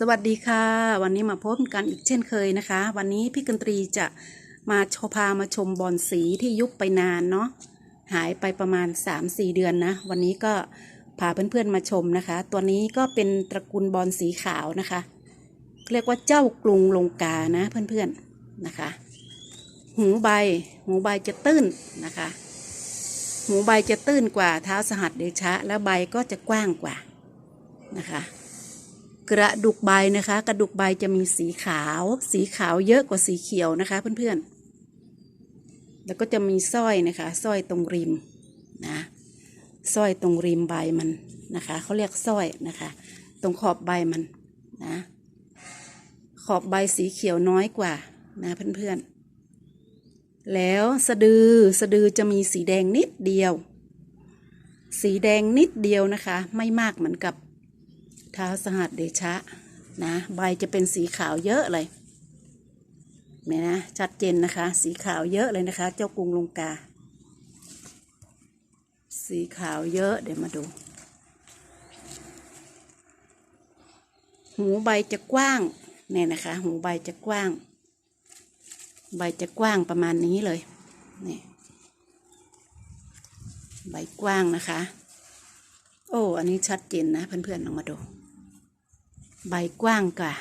สวัสดีค่ะ วันนี้มาพบกันอีกเช่นเคยนะคะ วันนี้พี่กันตรีจะมาโชพามาชมบอลสีที่ยุบไปนานเนาะหายไปประมาณ 3-4 เดือนนะ วันนี้ก็พาเพื่อนๆมาชมนะคะ ตัวนี้ก็เป็นตระกูลบอลสีขาวนะคะ เรียกว่าเจ้ากรุงลงกานะเพื่อนๆนะคะ หูใบหูใบจะตื้นนะคะ หูใบจะตื้นกว่าเท้าสหัสเดชะ แล้วใบก็จะกว้างกว่า กระดุกใบนะคะ กระดุกใบจะมีสีขาว สีขาวเยอะกว่าสีเขียวนะคะ เพื่อนๆ แล้วก็จะมีสร้อยนะคะสร้อยตรงริมนะสร้อยตรงริมใบมันนะคะเขาเรียกสร้อยนะคะ ตรงขอบใบมันนะ ขอบใบสีเขียวน้อยกว่านะเพื่อนๆ แล้วสะดือสะดือจะมีสีแดงนิดเดียว สีแดงนิดเดียวนะคะ ไม่มากเหมือนกับ ท้าสหัสเดชะนะใบจะเป็นสีขาวเยอะเลยเนี่นะชัดเจนนะคะ สีขาวเยอะเลยนะคะ เจ้ากรุงลงกา สีขาวเยอะเดี๋ยวมาดู หูใบจะกว้างเนี่ยนะคะ หูใบจะกว้าง ใบจะกว้างประมาณนี้เลยนี่ใบกว้างนะคะ โอ้ อันนี้ชัดเจนนะเพื่อนๆลองมาดู ใบกว้างกว่า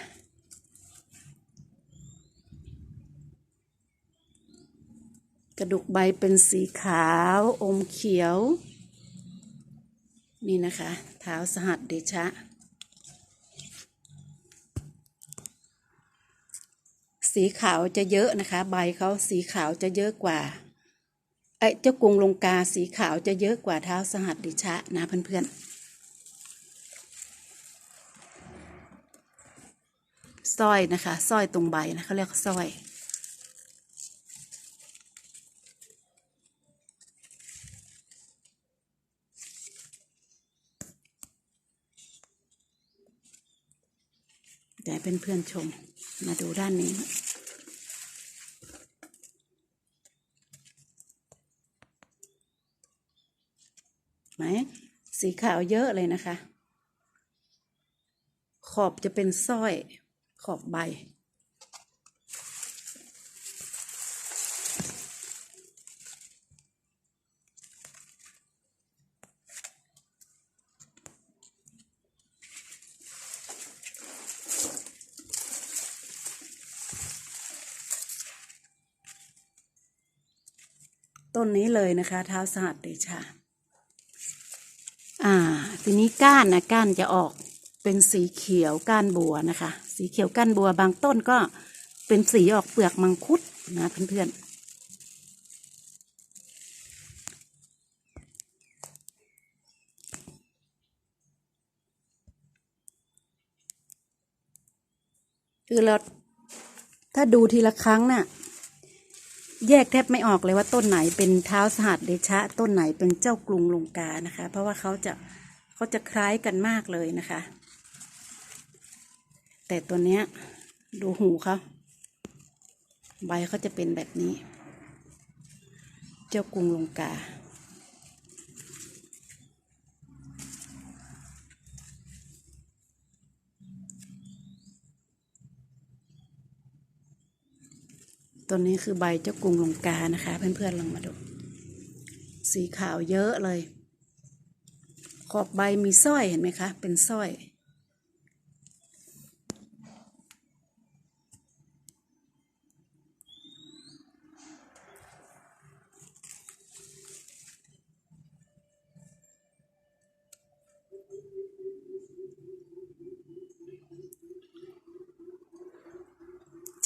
กระดูกใบเป็นสีขาวอมเขียว นี่นะคะเท้าสหัสเดชะ สีขาวจะเยอะนะคะ ใบเขาสีขาวจะเยอะกว่าไอ้เจ้ากุงลงกาสีขาวจะเยอะกว่าเท้าสหัสดิชะนะเพื่อนๆ สร้อยนะคะสร้อยตรงใบนะเขาเรียกสร้อย เดี๋ยวเพื่อนๆชมมาดูด้านนี้ไหมสีขาวเยอะเลยนะคะ ขอบจะเป็นสร้อย ขอบใบ ต้นนี้เลยนะคะ เท้าสหัสเดชา อ่า ทีนี้ก้านนะก้านจะออก เป็นสีเขียวก้านบัวนะคะ สีเขียวก้านบัวบางต้นก็เป็นสีออกเปลือกมังคุดนะเพื่อนๆคือเราถ้าดูทีละครั้งน่ะ แยกแทบไม่ออกเลยว่าต้นไหนเป็นเท้าสหัสเดชะ ต้นไหนเป็นเจ้ากรุงลงกานะคะ เพราะว่าเขาจะเขาจะคล้ายกันมากเลยนะคะ แต่ตัวเนี้ย ดูหูเขาใบเขาจะเป็นแบบนี้ เจ้ากุงลงกา ตัวนี้คือใบเจ้ากุงลงกานะคะ เพื่อนๆลองมาดู สีขาวเยอะเลย ขอบใบมีสร้อยเห็นไหมคะ เป็นสร้อย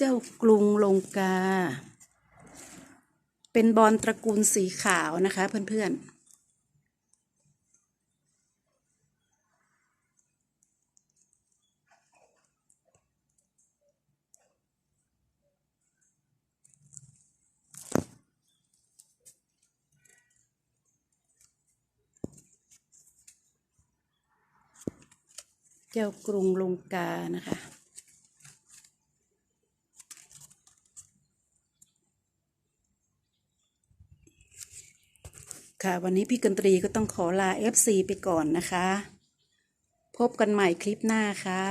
เจ้ากรุงลงกา เป็นบอลตระกูลสีขาวนะคะ เพื่อนๆเจ้ากรุงลงกานะคะ ค่ะ วันนี้พี่กันตรีก็ต้องขอลา FC ไปก่อนนะคะ พบกันใหม่คลิปหน้าค่ะ